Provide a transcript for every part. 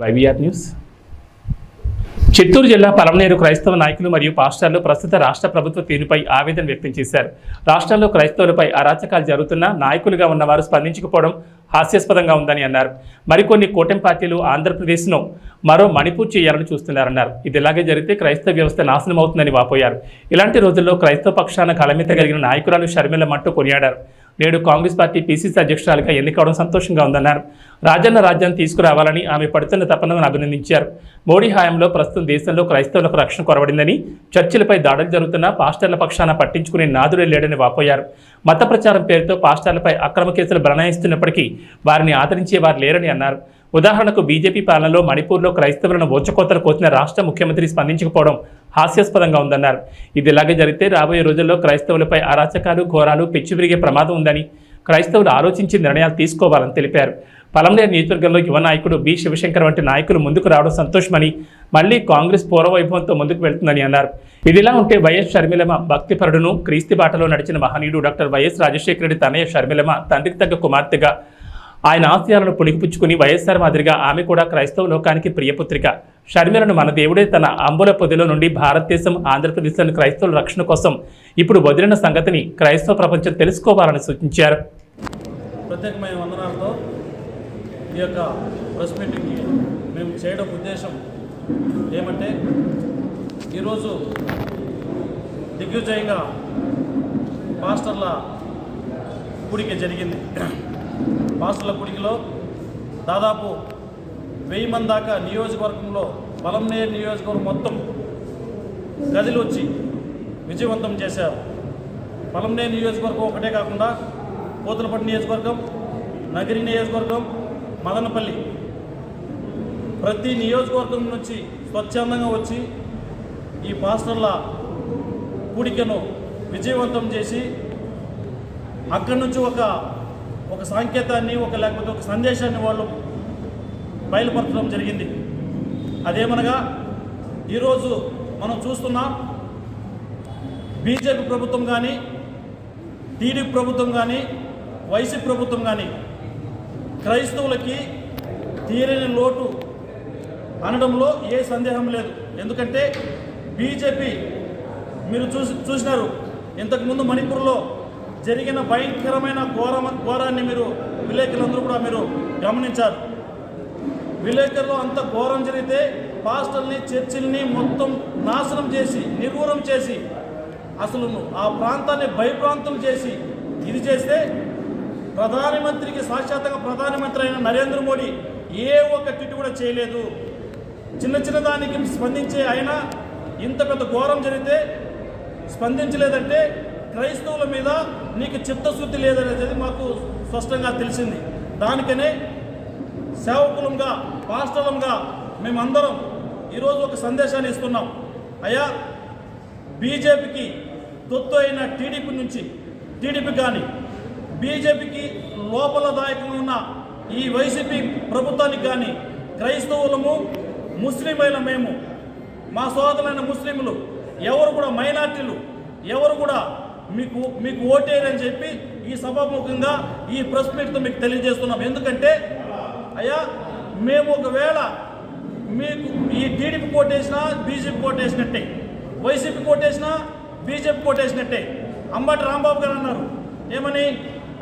YVR news. Chittoor జిల్లా పలమనేరు క్రైస్తవ నాయకులు మరియు పాస్టర్లు ప్రస్తుత రాష్ట్ర ప్రభుత్వ తీరుపై ఆవేదన వ్యక్తం చేశారు. రాష్ట్రంలో క్రైస్తవులపై అరాచకాలు జరుగుతున్నా నాయకులుగా ఉన్నవారు స్పందించకపోవడం హాస్యాస్పదంగా ఉందని అన్నారు. మరికొన్ని కూటమి పార్టీలు ఆంధ్రప్రదేశ్ను మరో మణిపూర్ చేయాలని చూస్తున్నారన్నారు. ఇది ఇలాగే జరిగితే క్రైస్తవ వ్యవస్థ నాశనం అవుతుందని వాపోయారు. ఇలాంటి రోజుల్లో క్రైస్తవ పక్షాన కలమిత కలిగిన నాయకురాలు షర్మిల మట్టు కొనియాడారు. నేడు కాంగ్రెస్ పార్టీ పీసీసీ అధ్యక్షురాలుగా ఎన్నికవడం సంతోషంగా ఉందన్నారు. రాజన్న రాజ్యాన్ని తీసుకురావాలని ఆమె పడుతున్న తపనను అభినందించారు. మోడీ హయాంలో ప్రస్తుతం దేశంలో క్రైస్తవులకు రక్షణ కొరవడిందని చర్చిలపై దాడులు జరుగుతున్నా పాస్టర్ల పక్షాన పట్టించుకునే నాదుడే లేడని వాపోయారు. మత ప్రచారం పేరుతో పాస్టర్లపై అక్రమ కేసులు బనాయిస్తున్నప్పటికీ వారిని ఆదరించే వారు లేరని అన్నారు. ఉదాహరణకు బీజేపీ పాలనలో మణిపూర్లో క్రైస్తవులను ఓచకోతలు కోసిన రాష్ట్ర ముఖ్యమంత్రి స్పందించకపోవడం హాస్యాస్పదంగా ఉందన్నారు. ఇది ఇలాగే జరిగితే రాబోయే రోజుల్లో క్రైస్తవులపై అరాచకాలు ఘోరాలు పెచ్చివిరిగే ప్రమాదం ఉందని క్రైస్తవులు ఆలోచించి నిర్ణయాలు తీసుకోవాలని తెలిపారు. పలంనేరు నియోజకవర్గంలో యువ నాయకుడు బి. శివశంకర్ వంటి నాయకులు ముందుకు రావడం సంతోషమని మళ్ళీ కాంగ్రెస్ పూర్వవైభవంతో ముందుకు వెళ్తుందని అన్నారు. ఇదిలా ఉంటే వైఎస్ షర్మిలమ భక్తిపరుడును క్రీస్తు బాటలో నడిచిన మహనీయుడు డాక్టర్ వైఎస్ రాజశేఖర రెడ్డి తనయ్య షర్మిలమ తండ్రికి తగ్గ కుమార్తెగా ఆయన ఆశయాలను పుణికిపుచ్చుకుని వైఎస్ఆర్ మాదిరిగా ఆమె కూడా క్రైస్తవ లోకానికి ప్రియపుత్రిక. షర్మిలను మన దేవుడే తన అంబుల పొదిలో నుండి భారతదేశం ఆంధ్రప్రదేశ్లోని క్రైస్తవుల రక్షణ కోసం ఇప్పుడు వదిలిన సంగతిని క్రైస్తవ ప్రపంచం తెలుసుకోవాలని సూచించారు. ప్రత్యేకమైన వందనాలతో ఈ యొక్క ప్రెస్ మీటింగ్కి మేము చేయడం ఉద్దేశం ఏమంటే ఈరోజు దిగ్విజయంగా పాస్టర్ల కూడిక జరిగింది. పాస్టర్ల గుడికిలో దాదాపు వెయ్యి మంది దాకా నియోజకవర్గంలో బలంనేరు నియోజకవర్గం మొత్తం గదిలు వచ్చి విజయవంతం చేశారు. పలంనేరు నియోజకవర్గం ఒకటే కాకుండా పోతులపట్టు నియోజకవర్గం నగిరి నియోజకవర్గం మదనపల్లి ప్రతి నియోజకవర్గం నుంచి స్వచ్ఛందంగా వచ్చి ఈ పాస్టర్ల కూడికను విజయవంతం చేసి అక్కడి నుంచి ఒక ఒక సాంకేతాన్ని ఒక లేకపోతే ఒక సందేశాన్ని వాళ్ళు బయలుపరచడం జరిగింది. అదేమనగా ఈరోజు మనం చూస్తున్నాం బీజేపీ ప్రభుత్వం కానీ టీడీపీ ప్రభుత్వం కానీ వైసీపీ ప్రభుత్వం కానీ క్రైస్తవులకి తీరని లోటు అనడంలో ఏ సందేహం లేదు. ఎందుకంటే బీజేపీ మీరు చూసి చూసినారు ఇంతకుముందు మణిపూర్లో జరిగిన భయంకరమైన ఘోరమ ఘోరాన్ని మీరు విలేకరులందరూ కూడా మీరు గమనించారు విలేకరులు అంత ఘోరం జరిగితే పాస్టల్ని చర్చిల్ని మొత్తం నాశనం చేసి నిర్వూరం చేసి అసలు ఆ ప్రాంతాన్ని భయప్రాంతం చేసి ఇది చేస్తే ప్రధానమంత్రికి సాక్షాత్గా ప్రధానమంత్రి అయిన నరేంద్ర మోడీ ఏ ఒక్క కిట్ కూడా చేయలేదు. చిన్న చిన్న దానికి స్పందించే ఆయన ఇంత పెద్ద ఘోరం జరిగితే స్పందించలేదంటే క్రైస్తవుల మీద నీకు చిత్తశుద్ధి లేదనేది మాకు స్పష్టంగా తెలిసింది. దానికనే సేవకులంగా పాస్టలంగా మేమందరం ఈరోజు ఒక సందేశాన్ని ఇస్తున్నాం. అయ్యా బీజేపీకి తొత్తు అయిన టీడీపీ నుంచి టీడీపీ కానీ బీజేపీకి లోపలదాయకంగా ఉన్న ఈ వైసీపీ ప్రభుత్వానికి కానీ క్రైస్తవులము ముస్లింలైన మేము మా సోదరులైన ముస్లింలు ఎవరు కూడా మైనార్టీలు ఎవరు కూడా మీకు మీకు ఓటేరని చెప్పి ఈ సభాముఖంగా ఈ ప్రెస్ మీట్తో మీకు తెలియజేస్తున్నాం. ఎందుకంటే అయ్యా మేము ఒకవేళ మీకు ఈ టీడీపీ కోటేసినా బీజేపీ కోటేసినట్టే వైసీపీ కోటేసినా బీజేపీ కోటేసినట్టే అంబటి రాంబాబు గారు అన్నారు. ఏమని?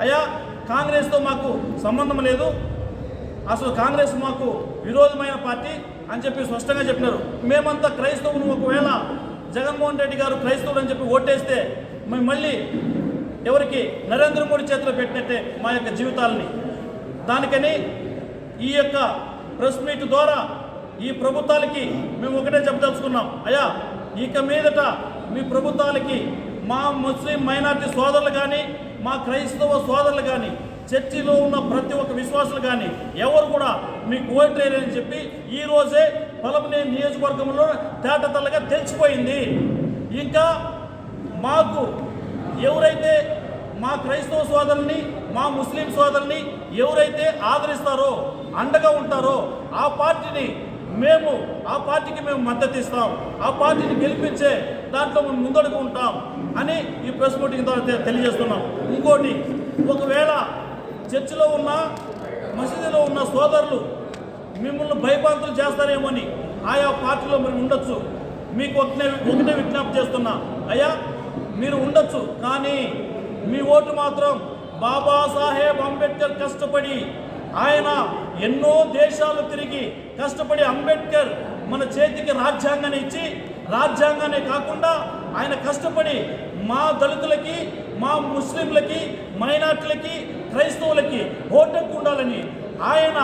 అయ్యా కాంగ్రెస్తో మాకు సంబంధం లేదు. అసలు కాంగ్రెస్ మాకు విరోధమైన పార్టీ అని చెప్పి స్పష్టంగా చెప్పినారు. మేమంతా క్రైస్తవులు. ఒకవేళ జగన్మోహన్ రెడ్డి గారు క్రైస్తవుడు అని చెప్పి ఓటేస్తే మేము మళ్ళీ ఎవరికి నరేంద్ర మోడీ చేతిలో పెట్టినట్టే మా యొక్క జీవితాలని. దానికని ఈ యొక్క ప్రెస్ మీట్ ద్వారా ఈ ప్రభుత్వాలకి మేము ఒకటే చెప్పదలుచుకున్నాం. అయ్యా ఇక మీదట మీ ప్రభుత్వాలకి మా ముస్లిం మైనార్టీ సోదరులు కానీ మా క్రైస్తవ సోదరులు కానీ చర్చిలో ఉన్న ప్రతి ఒక్క విశ్వాసులు కానీ ఎవరు కూడా మీకు ఓట్లేరని చెప్పి ఈరోజే రోజే నియోజకవర్గంలో తేటతల్లగా తెలిసిపోయింది. ఇంకా మాకు ఎవరైతే మా క్రైస్తవ సోదరుల్ని మా ముస్లిం సోదరుల్ని ఎవరైతే ఆదరిస్తారో అండగా ఉంటారో ఆ పార్టీని మేము ఆ పార్టీకి మేము మద్దతు ఇస్తాం. ఆ పార్టీని గెలిపించే దాంట్లో మేము ముందడుగు ఉంటాం అని ఈ ప్రెస్ మీటింగ్ ద్వారా తెలియజేస్తున్నాం. ఇంకోటి ఒకవేళ చర్చిలో ఉన్న మసీదులో ఉన్న సోదరులు మిమ్మల్ని భయభ్రాంతులు చేస్తారేమో అని ఆయా పార్టీలో మీరు ఉండొచ్చు. మీకు ఒకటే ఒకటే విజ్ఞప్తి చేస్తున్నా. అయ్యా మీరు ఉండొచ్చు కానీ మీ ఓటు మాత్రం బాబాసాహెబ్ అంబేద్కర్ కష్టపడి ఆయన ఎన్నో దేశాలు తిరిగి కష్టపడి అంబేద్కర్ మన చేతికి రాజ్యాంగాన్ని ఇచ్చి రాజ్యాంగాన్ని కాకుండా ఆయన కష్టపడి మా దళితులకి మా ముస్లింలకి మైనార్టీలకి క్రైస్తవులకి ఓటక్కు ఉండాలని ఆయన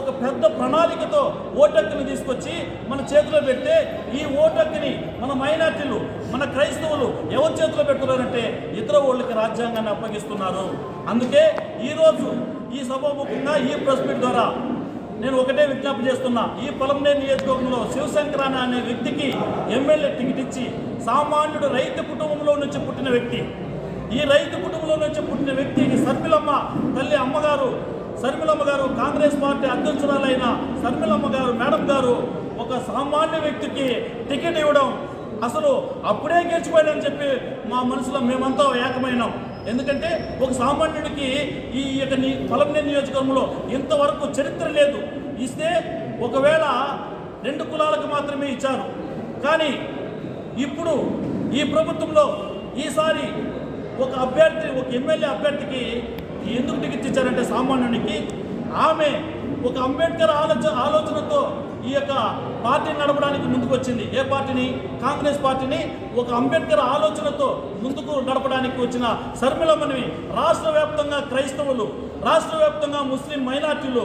ఒక పెద్ద ప్రణాళికతో ఓటక్కుని తీసుకొచ్చి మన చేతిలో పెడితే ఈ ఓటక్కుని మన మైనార్టీలు మన క్రైస్తవులు ఎవరి చేతిలో పెడుతున్నారంటే ఇతర వాళ్ళకి రాజ్యాంగాన్ని అప్పగిస్తున్నారు. అందుకే ఈరోజు ఈ సభాముఖంగా ఈ ప్రెస్ మీట్ ద్వారా నేను ఒకటే విజ్ఞప్తి చేస్తున్నా. ఈ పొలంనే నియోజకవర్గంలో శివశంకరాన అనే వ్యక్తికి ఎమ్మెల్యే టికెట్ ఇచ్చి సామాన్యుడు రైతు కుటుంబంలో నుంచి పుట్టిన వ్యక్తి. ఈ రైతు కుటుంబంలో నుంచి పుట్టిన వ్యక్తికి సర్పిలమ్మ తల్లి అమ్మగారు శర్మిలమ్మ గారు కాంగ్రెస్ పార్టీ అధ్యక్షురాలైన శర్మిలమ్మ గారు మేడం గారు ఒక సామాన్య వ్యక్తికి టికెట్ ఇవ్వడం అసలు అప్పుడే గెలిచిపోయాడని చెప్పి మా మనసులో మేమంతా ఏకమైనాం. ఎందుకంటే ఒక సామాన్యుడికి ఈ యొక్క ని- పొలంనే నియోజకవర్గంలో ఇంతవరకు చరిత్ర లేదు. ఇస్తే ఒకవేళ రెండు కులాలకు మాత్రమే ఇచ్చారు. కానీ ఇప్పుడు ఈ ప్రభుత్వంలో ఈసారి ఒక అభ్యర్థి ఒక ఎమ్మెల్యే అభ్యర్థికి ఎందుకు టికెట్ ఇచ్చారంటే సామాన్యునికి ఆమె ఒక అంబేద్కర్ ఆలోచన ఆలోచనతో ఈ యొక్క పార్టీని నడపడానికి ముందుకు వచ్చింది ఏ పార్టీని? కాంగ్రెస్ పార్టీని ఒక అంబేద్కర్ ఆలోచనతో ముందుకు నడపడానికి వచ్చిన శర్మిలమ్మని రాష్ట్ర వ్యాప్తంగా క్రైస్తవులు రాష్ట్ర వ్యాప్తంగా ముస్లిం మైనార్టీలు